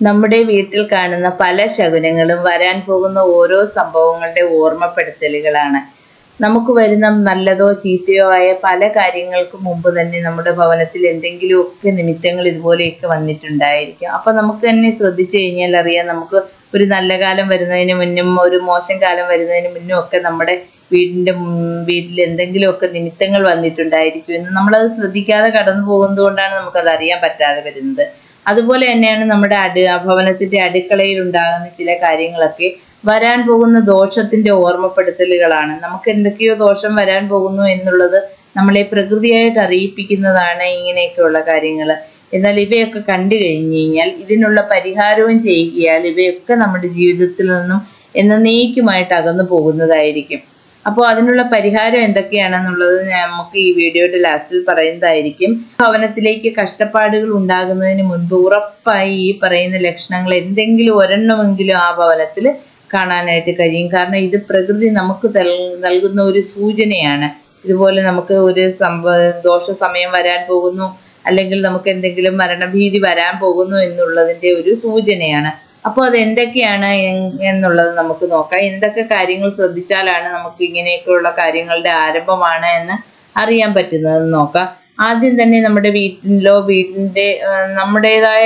നമ്മുടെ വീട്ടിൽ കാണുന്ന പല ശകുനങ്ങളും വരാൻ പോകുന്ന ഓരോ സംഭവങ്ങളുടെ ഓർമ്മപ്പെടുത്തലുകളാണ്. നമുക്ക് വരുന്ന നല്ലതോ ചീത്തയോ ആയ പല കാര്യങ്ങൾക്കും മുമ്പ് തന്നെ നമ്മുടെ ഭവനത്തിൽ എന്തെങ്കിലുമൊക്കെ നിമിത്തങ്ങൾ ഇതുപോലെയൊക്കെ വന്നിട്ടുണ്ടായിരിക്കും. അപ്പൊ നമുക്ക് തന്നെ ശ്രദ്ധിച്ചു കഴിഞ്ഞാൽ അറിയാം നമുക്ക് ഒരു നല്ല കാലം വരുന്നതിന് മുന്നും ഒരു മോശം കാലം വരുന്നതിന് മുന്നും ഒക്കെ നമ്മുടെ വീടിന്റെ വീട്ടിൽ എന്തെങ്കിലുമൊക്കെ നിമിത്തങ്ങൾ വന്നിട്ടുണ്ടായിരിക്കും എന്ന് നമ്മളത് ശ്രദ്ധിക്കാതെ കടന്നു പോകുന്നത് കൊണ്ടാണ് നമുക്കത് അറിയാൻ പറ്റാതെ വരുന്നത്. അതുപോലെ തന്നെയാണ് നമ്മുടെ അടു ഭവനത്തിന്റെ അടുക്കളയിൽ ഉണ്ടാകുന്ന ചില കാര്യങ്ങളൊക്കെ വരാൻ പോകുന്ന ദോഷത്തിന്റെ ഓർമ്മപ്പെടുത്തലുകളാണ്. നമുക്ക് എന്തൊക്കെയോ ദോഷം വരാൻ പോകുന്നു എന്നുള്ളത് നമ്മളെ പ്രകൃതിയായിട്ട് അറിയിപ്പിക്കുന്നതാണ് ഇങ്ങനെയൊക്കെയുള്ള കാര്യങ്ങൾ. എന്നാൽ ഇവയൊക്കെ കണ്ടു കഴിഞ്ഞു കഴിഞ്ഞാൽ ഇതിനുള്ള പരിഹാരവും ചെയ്യുകയാൽ ഇവയൊക്കെ നമ്മുടെ ജീവിതത്തിൽ നിന്നും എന്നേക്കുമായിട്ട് അകന്നു പോകുന്നതായിരിക്കും. അപ്പോൾ അതിനുള്ള പരിഹാരം എന്തൊക്കെയാണെന്നുള്ളത് നമുക്ക് ഈ വീഡിയോയുടെ ലാസ്റ്റിൽ പറയുന്നതായിരിക്കും. ഭവനത്തിലേക്ക് കഷ്ടപ്പാടുകൾ ഉണ്ടാകുന്നതിന് മുൻപ് ഉറപ്പായി ഈ പറയുന്ന ലക്ഷണങ്ങൾ എന്തെങ്കിലും ഒരെണ്ണമെങ്കിലും ആ ഭവനത്തിൽ കാണാനായിട്ട് കഴിയും. കാരണം ഇത് പ്രകൃതി നമുക്ക് നൽകുന്ന ഒരു സൂചനയാണ്. ഇതുപോലെ നമുക്ക് ഒരു സംഭവം ദോഷ സമയം വരാൻ പോകുന്നു. അല്ലെങ്കിൽ നമുക്ക് എന്തെങ്കിലും മരണഭീതി വരാൻ പോകുന്നു എന്നുള്ളതിന്റെ ഒരു സൂചനയാണ്. അപ്പോൾ അത് എന്തൊക്കെയാണ് എന്നുള്ളത് നമുക്ക് നോക്കാം. എന്തൊക്കെ കാര്യങ്ങൾ ശ്രദ്ധിച്ചാലാണ് നമുക്ക് ഇങ്ങനെയൊക്കെയുള്ള കാര്യങ്ങളുടെ ആരംഭമാണ് എന്ന് അറിയാൻ പറ്റുന്നതെന്ന് നോക്കാം. ആദ്യം തന്നെ നമ്മുടെ വീട്ടിലോ വീടിന്റെ നമ്മുടേതായ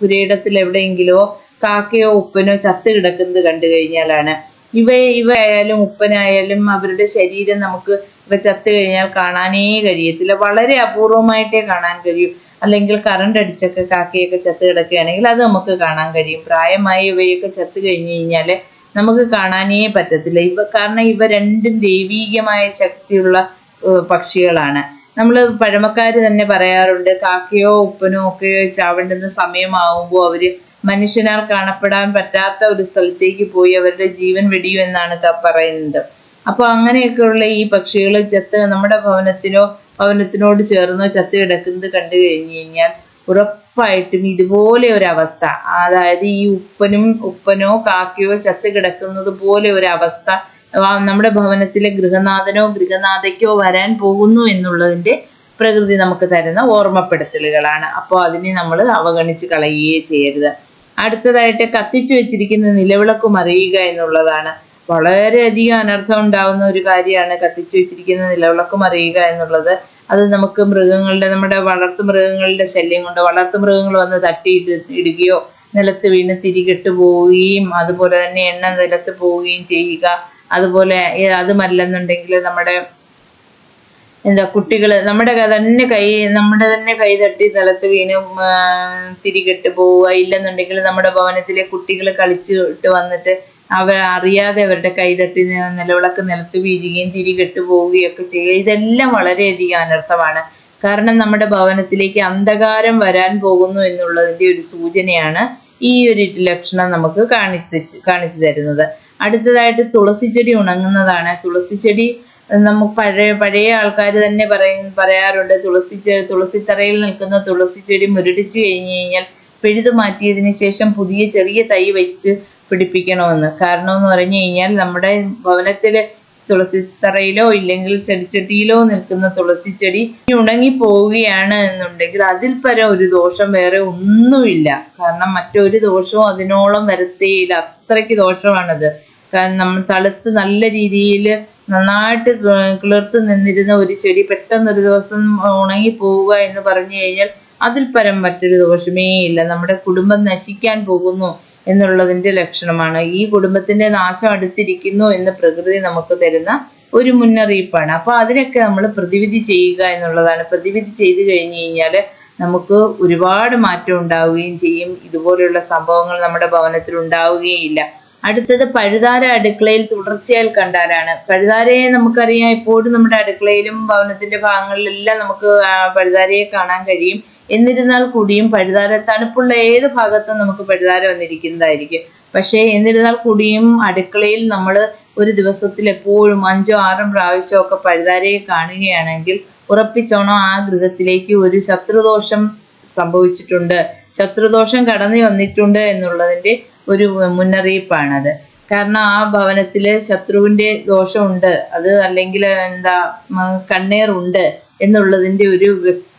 പുരയിടത്തിൽ എവിടെയെങ്കിലോ കാക്കയോ ഉപ്പനോ ചത്ത് കിടക്കുന്നത് കണ്ടു കഴിഞ്ഞാലാണ്. ഇവ ഇവ ആയാലും ഉപ്പനായാലും അവരുടെ ശരീരം നമുക്ക് ഇവ ചത്തു കഴിഞ്ഞാൽ കാണാനേ കഴിയത്തില്ല. വളരെ അപൂർവമായിട്ടേ കാണാൻ കഴിയൂ. അല്ലെങ്കിൽ കറണ്ട് അടിച്ചൊക്കെ കാക്കയൊക്കെ ചത്ത് കിടക്കുകയാണെങ്കിൽ അത് നമുക്ക് കാണാൻ കഴിയും. പ്രായമായ ഇവയൊക്കെ ചത്ത് കഴിഞ്ഞു കഴിഞ്ഞാൽ നമുക്ക് കാണാനേ പറ്റത്തില്ല. ഇവ കാരണം ഇവ രണ്ടും ദൈവീകമായ ശക്തിയുള്ള പക്ഷികളാണ്. നമ്മൾ പഴമക്കാർ തന്നെ പറയാറുണ്ട് കാക്കയോ ഉപ്പനോ ഒക്കെ ചാവേണ്ടുന്ന സമയമാകുമ്പോൾ അവർ മനുഷ്യനാൽ കാണപ്പെടാൻ പറ്റാത്ത ഒരു സ്ഥലത്തേക്ക് പോയി അവരുടെ ജീവൻ വെടിയും എന്നാണ് പറയുന്നത്. അപ്പോൾ അങ്ങനെയൊക്കെയുള്ള ഈ പക്ഷികൾ ചത്ത് നമ്മുടെ ഭവനത്തിനോ ഭവനത്തിനോട് ചേർന്ന് ചത്ത് കിടക്കുന്നത് കണ്ടു കഴിഞ്ഞു കഴിഞ്ഞാൽ ഉറപ്പായിട്ടും ഇതുപോലെ ഒരു അവസ്ഥ അതായത് ഈ ഉപ്പനും ഉപ്പനോ കാക്കയോ ചത്ത് കിടക്കുന്നത് പോലെ ഒരു അവസ്ഥ നമ്മുടെ ഭവനത്തിലെ ഗൃഹനാഥനോ ഗൃഹനാഥയ്ക്കോ വരാൻ പോകുന്നു എന്നുള്ളതിന്റെ പ്രകൃതി നമുക്ക് തരുന്ന ഓർമ്മപ്പെടുത്തലുകളാണ്. അപ്പോൾ അതിനെ നമ്മൾ അവഗണിച്ച് കളയുകയേ ചെയ്യരുത്. അടുത്തതായിട്ട് കത്തിച്ചു വെച്ചിരിക്കുന്ന നിലവിളക്ക് മറിയുക എന്നുള്ളതാണ്. വളരെയധികം അനർത്ഥം ഉണ്ടാവുന്ന ഒരു കാര്യമാണ് കത്തിച്ചു വെച്ചിരിക്കുന്ന നിലവിളക്ക് മറിയുക എന്നുള്ളത്. അത് നമുക്ക് മൃഗങ്ങളുടെ നമ്മുടെ വളർത്തു മൃഗങ്ങളുടെ ശല്യം കൊണ്ട് വളർത്തു മൃഗങ്ങൾ വന്ന് തട്ടി ഇടുകയോ നിലത്ത് വീണ് തിരികെട്ട് പോവുകയും അതുപോലെ തന്നെ എണ്ണ നിലത്ത് പോവുകയും ചെയ്യുക. അതുപോലെ അതുമല്ലെന്നുണ്ടെങ്കിൽ നമ്മുടെ എന്താ കുട്ടികൾ നമ്മുടെ തന്നെ കൈ നമ്മുടെ തന്നെ കൈ തട്ടി നിലത്ത് വീണ് തിരികെട്ട് പോവുക ഇല്ലെന്നുണ്ടെങ്കിൽ നമ്മുടെ ഭവനത്തിലെ കുട്ടികൾ കളിച്ചിട്ട് വന്നിട്ട് അവർ അറിയാതെ അവരുടെ കൈതട്ടി നിലവിളക്ക് നിലത്ത് വീഴുകയും തിരികെട്ട് പോവുകയും ഒക്കെ ചെയ്യുക. ഇതെല്ലാം വളരെയധികം അനർത്ഥമാണ്. കാരണം നമ്മുടെ ഭവനത്തിലേക്ക് അന്ധകാരം വരാൻ പോകുന്നു എന്നുള്ളതിന്റെ ഒരു സൂചനയാണ് ഈ ഒരു ലക്ഷണം നമുക്ക് കാണിച്ച് കാണിച്ചു തരുന്നത്. അടുത്തതായിട്ട് തുളസി ചെടി ഉണങ്ങുന്നതാണ്. തുളസി ചെടി നമുക്ക് പഴയ പഴയ ആൾക്കാർ തന്നെ പറയും പറയാറുണ്ട് തുളസി തുളസിത്തറയിൽ നിൽക്കുന്ന തുളസി ചെടി മുരടിച്ചു കഴിഞ്ഞു കഴിഞ്ഞാൽ പിഴുതു മാറ്റിയതിന് ശേഷം പുതിയ ചെറിയ തൈ വെച്ച് പിടിപ്പിക്കണമെന്ന്. കാരണം എന്ന് പറഞ്ഞു കഴിഞ്ഞാൽ നമ്മുടെ ഭവനത്തിലെ തുളസിത്തറയിലോ ഇല്ലെങ്കിൽ ചെടിച്ചട്ടിയിലോ നിൽക്കുന്ന തുളസി ചെടി ഉണങ്ങി പോവുകയാണ് എന്നുണ്ടെങ്കിൽ അതിൽ പരം ഒരു ദോഷം വേറെ ഒന്നുമില്ല. കാരണം മറ്റൊരു ദോഷവും അതിനോളം വരത്തേയില്ല അത്രയ്ക്ക് ദോഷമാണത്. കാരണം നമ്മൾ തളുത്ത് നല്ല രീതിയിൽ നന്നായിട്ട് കിളിർത്ത് നിന്നിരുന്ന ഒരു ചെടി പെട്ടെന്ന് ഒരു ദിവസം ഉണങ്ങി പോവുക എന്ന് പറഞ്ഞു കഴിഞ്ഞാൽ അതിൽ പരം മറ്റൊരു ദോഷമേ ഇല്ല. നമ്മുടെ കുടുംബം നശിക്കാൻ പോകുന്നു. എന്നുള്ളതിന്റെ ലക്ഷണമാണ്. ഈ കുടുംബത്തിന്റെ നാശം അടുത്തിരിക്കുന്നു എന്ന് പ്രകൃതി നമുക്ക് തരുന്ന ഒരു മുന്നറിയിപ്പാണ്. അപ്പോൾ അതിനൊക്കെ നമ്മൾ പ്രതിവിധി ചെയ്യുക എന്നുള്ളതാണ്. പ്രതിവിധി ചെയ്തു കഴിഞ്ഞു കഴിഞ്ഞാൽ നമുക്ക് ഒരുപാട് മാറ്റം ഉണ്ടാവുകയും ചെയ്യും. ഇതുപോലെയുള്ള സംഭവങ്ങൾ നമ്മുടെ ഭവനത്തിൽ ഉണ്ടാവുകയില്ല. അടുത്തത് പഴുതാര അടുക്കളയിൽ തുടർച്ചയായി കണ്ടാലാണ്. പഴുതാരയെ നമുക്കറിയാം ഇപ്പോഴും നമ്മുടെ അടുക്കളയിലും ഭവനത്തിന്റെ ഭാഗങ്ങളിലെല്ലാം നമുക്ക് പഴുതാരയെ കാണാൻ കഴിയും. എന്നിരുന്നാൽ കൂടിയും പഴുതാര തണുപ്പുള്ള ഏത് ഭാഗത്തും നമുക്ക് പഴുതാര വന്നിരിക്കുന്നതായിരിക്കും. പക്ഷേ എന്നിരുന്നാൽ കൂടിയും അടുക്കളയിൽ നമ്മൾ ഒരു ദിവസത്തിൽ എപ്പോഴും അഞ്ചോ ആറും പ്രാവശ്യമൊക്കെ പഴുതാരയെ കാണുകയാണെങ്കിൽ ഉറപ്പിച്ചോണം ആ ഗൃഹത്തിലേക്ക് ഒരു ശത്രുദോഷം സംഭവിച്ചിട്ടുണ്ട്. ശത്രുദോഷം കടന്നു വന്നിട്ടുണ്ട് എന്നുള്ളതിന്റെ ഒരു മുന്നറിയിപ്പാണത്. കാരണം ആ ഭവനത്തിൽ ശത്രുവിന്റെ ദോഷമുണ്ട്. അത് അല്ലെങ്കിൽ എന്താ കണ്ണേറുണ്ട് എന്നുള്ളതിന്റെ ഒരു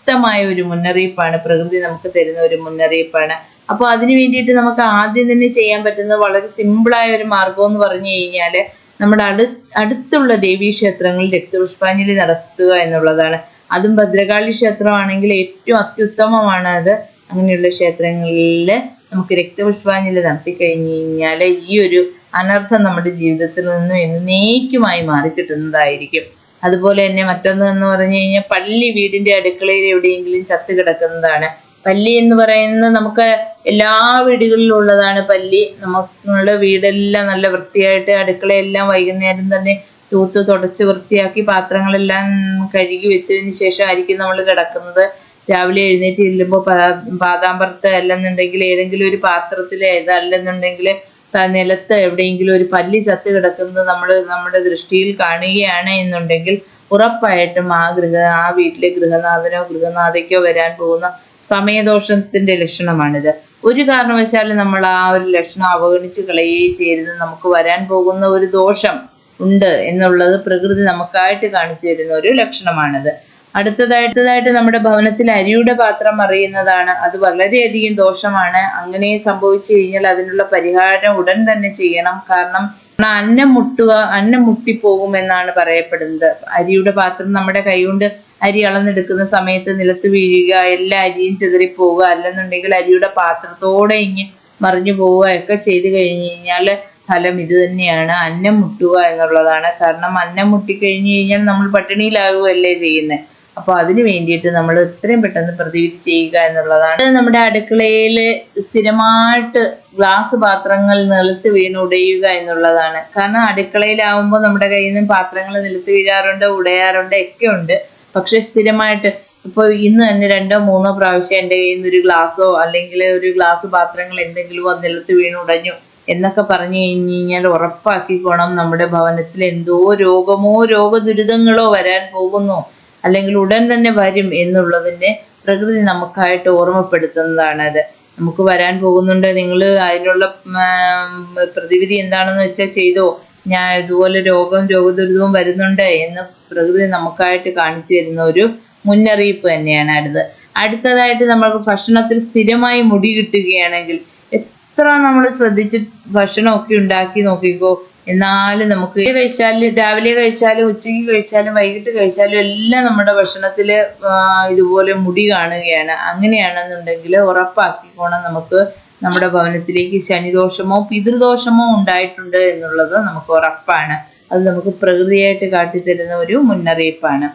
വ്യക്തമായ ഒരു മുന്നറിയിപ്പാണ്. പ്രകൃതി നമുക്ക് തരുന്ന ഒരു മുന്നറിയിപ്പാണ്. അപ്പോൾ അതിനു വേണ്ടിയിട്ട് നമുക്ക് ആദ്യം തന്നെ ചെയ്യാൻ പറ്റുന്ന വളരെ സിമ്പിളായ ഒരു മാർഗം എന്ന് പറഞ്ഞു കഴിഞ്ഞാൽ നമ്മുടെ അടു അടുത്തുള്ള ദേവീ ക്ഷേത്രങ്ങളിൽ രക്തപുഷ്പാഞ്ജലി നടത്തുക എന്നുള്ളതാണ്. അതും ഭദ്രകാളി ക്ഷേത്രമാണെങ്കിൽ ഏറ്റവും അത്യുത്തമമാണ് അത്. അങ്ങനെയുള്ള ക്ഷേത്രങ്ങളിൽ നമുക്ക് രക്തപുഷ്പാഞ്ജലി നടത്തി കഴിഞ്ഞു കഴിഞ്ഞാൽ ഈ ഒരു അനർത്ഥം നമ്മുടെ ജീവിതത്തിൽ നിന്നും എന്നേക്കുമായി മാറിക്കിട്ടുന്നതായിരിക്കും. അതുപോലെ തന്നെ മറ്റൊന്ന് എന്ന് പറഞ്ഞു കഴിഞ്ഞാൽ പള്ളി വീടിന്റെ അടുക്കളയിൽ എവിടെയെങ്കിലും ചത്തു കിടക്കുന്നതാണ്. പല്ലി എന്ന് പറയുന്നത് നമുക്ക് എല്ലാ വീടുകളിലും ഉള്ളതാണ് പല്ലി നമ്മുടെ വീടെല്ലാം നല്ല വൃത്തിയായിട്ട് അടുക്കളയെല്ലാം വൈകുന്നേരം തന്നെ തൂത്ത് തുടച്ച് വൃത്തിയാക്കി പാത്രങ്ങളെല്ലാം കഴുകി വെച്ചതിന് ശേഷമായിരിക്കും നമ്മൾ കിടക്കുന്നത്. രാവിലെ എഴുന്നേറ്റ് ചെല്ലുമ്പോൾ പാതാമ്പറത്ത് അല്ലെന്നുണ്ടെങ്കിൽ ഏതെങ്കിലും ഒരു പാത്രത്തിൽ അതല്ലെന്നുണ്ടെങ്കിൽ നിലത്ത് എവിടെയെങ്കിലും ഒരു പല്ലി ചത്ത് കിടക്കുന്നത് നമ്മൾ നമ്മുടെ ദൃഷ്ടിയിൽ കാണുകയാണ് എന്നുണ്ടെങ്കിൽ ഉറപ്പായിട്ടും ആ ഗൃഹ ആ വീട്ടിലെ ഗൃഹനാഥനോ ഗൃഹനാഥയ്ക്കോ വരാൻ പോകുന്ന സമയദോഷത്തിന്റെ ലക്ഷണമാണിത്. ഒരു കാരണവശാലും നമ്മൾ ആ ഒരു ലക്ഷണം അവഗണിച്ച് കളയുകയും ചെയ്യരുത്. നമുക്ക് വരാൻ പോകുന്ന ഒരു ദോഷം ഉണ്ട് എന്നുള്ളത് പ്രകൃതി നമുക്കായിട്ട് കാണിച്ചു തരുന്ന ഒരു ലക്ഷണമാണിത്. അടുത്തതായിട്ടതായിട്ട് നമ്മുടെ ഭവനത്തിൽ അരിയുടെ പാത്രം അറിയുന്നതാണ് അത് വളരെയധികം ദോഷമാണ്. അങ്ങനെ സംഭവിച്ചു കഴിഞ്ഞാൽ അതിനുള്ള പരിഹാരം ഉടൻ തന്നെ ചെയ്യണം. കാരണം അന്നം മുട്ടുക അന്നം മുട്ടിപ്പോകും എന്നാണ് പറയപ്പെടുന്നത്. അരിയുടെ പാത്രം നമ്മുടെ കൈകൊണ്ട് അരി അളന്നെടുക്കുന്ന സമയത്ത് നിലത്ത് വീഴുക എല്ലാ അരിയും ചെതറിപ്പോവുക അല്ലെന്നുണ്ടെങ്കിൽ അരിയുടെ പാത്രത്തോടെ ഇങ്ങ് മറിഞ്ഞു പോവുക ഒക്കെ ചെയ്തു കഴിഞ്ഞു കഴിഞ്ഞാൽ ഫലം ഇത് തന്നെയാണ്. അന്നം മുട്ടുക എന്നുള്ളതാണ്. കാരണം അന്നം മുട്ടിക്കഴിഞ്ഞു കഴിഞ്ഞാൽ നമ്മൾ പട്ടിണിയിലാവുകയല്ലേ ചെയ്യുന്നത്. അപ്പോൾ അതിനു വേണ്ടിയിട്ട് നമ്മൾ എത്രയും പെട്ടെന്ന് പ്രതിവിധി ചെയ്യുക എന്നുള്ളതാണ്. നമ്മുടെ അടുക്കളയിൽ സ്ഥിരമായിട്ട് ഗ്ലാസ് പാത്രങ്ങൾ നിലത്ത് വീണ് ഉടയുക എന്നുള്ളതാണ്. കാരണം അടുക്കളയിലാവുമ്പോൾ നമ്മുടെ കയ്യിൽ നിന്ന് പാത്രങ്ങൾ നിലത്ത് വീഴാറുണ്ട് ഉടയാറുണ്ട് ഒക്കെ ഉണ്ട്. പക്ഷെ സ്ഥിരമായിട്ട് ഇപ്പോൾ ഇന്ന് തന്നെ രണ്ടോ മൂന്നോ പ്രാവശ്യം എന്റെ കയ്യിൽ നിന്ന് ഒരു ഗ്ലാസ്സോ അല്ലെങ്കിൽ ഒരു ഗ്ലാസ് പാത്രങ്ങൾ എന്തെങ്കിലും നിലത്ത് വീണ് ഉടഞ്ഞു എന്നൊക്കെ പറഞ്ഞു കഴിഞ്ഞു കഴിഞ്ഞാൽ ഉറപ്പാക്കിക്കോണം നമ്മുടെ ഭവനത്തിൽ എന്തോ രോഗമോ രോഗദുരിതങ്ങളോ വരാൻ പോകുന്നു. അല്ലെങ്കിൽ ഉടൻ തന്നെ വരും എന്നുള്ളതിന്റെ പ്രകൃതി നമുക്കായിട്ട് ഓർമ്മപ്പെടുത്തുന്നതാണ് അത് നമുക്ക് വരാൻ പോകുന്നുണ്ട്. നിങ്ങൾ അതിനുള്ള പ്രതിവിധി എന്താണെന്ന് വെച്ചാൽ ചെയ്തോ? ഞാൻ ഇതുപോലെ രോഗം രോഗദുരിതവും വരുന്നുണ്ട് എന്ന് പ്രകൃതി നമുക്കായിട്ട് കാണിച്ചു തരുന്ന ഒരു മുന്നറിയിപ്പ് തന്നെയാണ് അടുത്ത് അടുത്തതായിട്ട് നമ്മൾക്ക് ഭക്ഷണത്തിൽ സ്ഥിരമായി മുടി കിട്ടുകയാണെങ്കിൽ എത്ര നമ്മൾ ശ്രദ്ധിച്ച് ഭക്ഷണമൊക്കെ ഉണ്ടാക്കി നോക്കിക്കോ? എന്നാലും നമുക്ക് കഴിച്ചാലും രാവിലെ കഴിച്ചാലും ഉച്ചയ്ക്ക് കഴിച്ചാലും വൈകിട്ട് കഴിച്ചാലും എല്ലാം നമ്മുടെ ഭക്ഷണത്തിൽ ഇതുപോലെ മുടി കാണുകയാണ്. അങ്ങനെയാണെന്നുണ്ടെങ്കിൽ ഉറപ്പാക്കിക്കോണം നമുക്ക് നമ്മുടെ ഭവനത്തിലേക്ക് ശനിദോഷമോ പിതൃദോഷമോ ഉണ്ടായിട്ടുണ്ട് എന്നുള്ളത് നമുക്ക് ഉറപ്പാണ്. അത് നമുക്ക് പ്രകൃതിയായിട്ട് കാട്ടിത്തരുന്ന ഒരു മുന്നറിയിപ്പാണ്.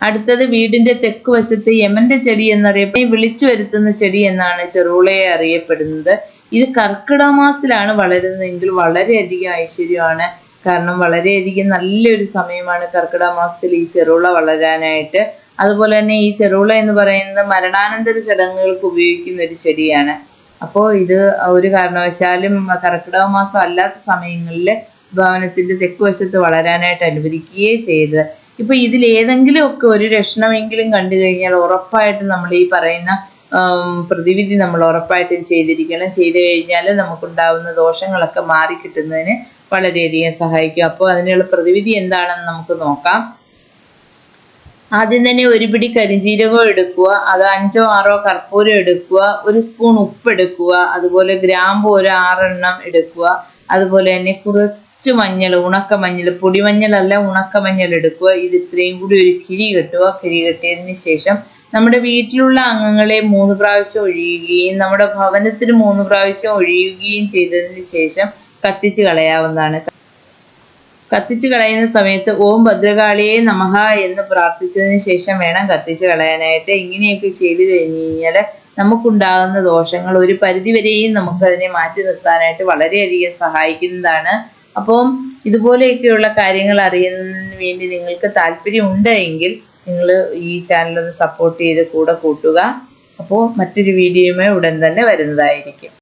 അടുത്തത് വീടിന്റെ തെക്ക് വശത്ത് യമന്റെ ചെടി എന്നറിയപ്പെടുന്ന വിളിച്ചു വരുത്തുന്ന ചെടി എന്നാണ് ചെറുളയെ അറിയപ്പെടുന്നത്. ഇത് കർക്കിടക മാസത്തിലാണ് വളരുന്നതെങ്കിൽ വളരെയധികം ഐശ്വര്യമാണ്. കാരണം വളരെയധികം നല്ലൊരു സമയമാണ് കർക്കിടക മാസത്തിൽ ഈ ചെറുള വളരാനായിട്ട്. അതുപോലെ തന്നെ ഈ ചെറുള എന്ന് പറയുന്നത് മരണാനന്തര ചടങ്ങുകൾക്ക് ഉപയോഗിക്കുന്ന ഒരു ചെടിയാണ്. അപ്പോൾ ഇത് ഒരു കാരണവശാലും കർക്കിടക മാസം അല്ലാത്ത സമയങ്ങളിൽ ഭവനത്തിന്റെ തെക്കുവശത്ത് വളരാനായിട്ട് അനുവദിക്കുകയേ ചെയ്ത് ഇപ്പൊ ഇതിൽ ഏതെങ്കിലും ഒക്കെ ഒരു ലക്ഷണമെങ്കിലും കണ്ടു കഴിഞ്ഞാൽ ഉറപ്പായിട്ടും നമ്മൾ ഈ പറയുന്ന പ്രതിവിധി നമ്മൾ ഉറപ്പായിട്ടും ചെയ്തിരിക്കണം. ചെയ്തു കഴിഞ്ഞാൽ നമുക്കുണ്ടാവുന്ന ദോഷങ്ങളൊക്കെ മാറിക്കിട്ടുന്നതിന് വളരെയധികം സഹായിക്കും. അപ്പോൾ അതിനുള്ള പ്രതിവിധി എന്താണെന്ന് നമുക്ക് നോക്കാം. ആദ്യം തന്നെ ഒരു പിടി കരിഞ്ജീരകം എടുക്കുക. അത് അഞ്ചോ ആറോ കർപ്പൂരം എടുക്കുക. ഒരു സ്പൂൺ ഉപ്പ് എടുക്കുക. അതുപോലെ ഗ്രാമ്പു ഒരു ആറെണ്ണം എടുക്കുക. അതുപോലെ തന്നെ കുറച്ച് മഞ്ഞൾ ഉണക്ക മഞ്ഞൾ പൊടിമഞ്ഞളല്ല ഉണക്ക മഞ്ഞൾ എടുക്കുക. ഇത് ഇത്രയും കൂടി ഒരു കിരി കെട്ടുക. കിരി കെട്ടിയതിന് ശേഷം നമ്മുടെ വീട്ടിലുള്ള അംഗങ്ങളെ മൂന്ന് പ്രാവശ്യം ഒഴിയുകയും നമ്മുടെ ഭവനത്തിന് മൂന്ന് പ്രാവശ്യം ഒഴിയുകയും ചെയ്തതിന് ശേഷം കത്തിച്ച് കളയാവുന്നതാണ്. കത്തിച്ച് കളയുന്ന സമയത്ത് ഓം ഭദ്രകാളിയെ നമഹ എന്ന് പ്രാർത്ഥിച്ചതിന് ശേഷം വേണം കത്തിച്ച് കളയാനായിട്ട്. ഇങ്ങനെയൊക്കെ ചെയ്തു കഴിഞ്ഞു കഴിഞ്ഞാൽ നമുക്കുണ്ടാകുന്ന ദോഷങ്ങൾ ഒരു പരിധിവരെയും നമുക്കതിനെ മാറ്റി നിർത്താനായിട്ട് വളരെയധികം സഹായിക്കുന്നതാണ്. അപ്പം ഇതുപോലെയൊക്കെയുള്ള കാര്യങ്ങൾ അറിയുന്നതിന് വേണ്ടി നിങ്ങൾക്ക് താല്പര്യമുണ്ട് എങ്കിൽ നിങ്ങൾ ഈ ചാനലൊന്ന് സപ്പോർട്ട് ചെയ്ത് കൂടെ കൂട്ടുക. അപ്പോൾ മറ്റൊരു വീഡിയോയുമായി ഉടൻ തന്നെ വരുന്നതായിരിക്കും.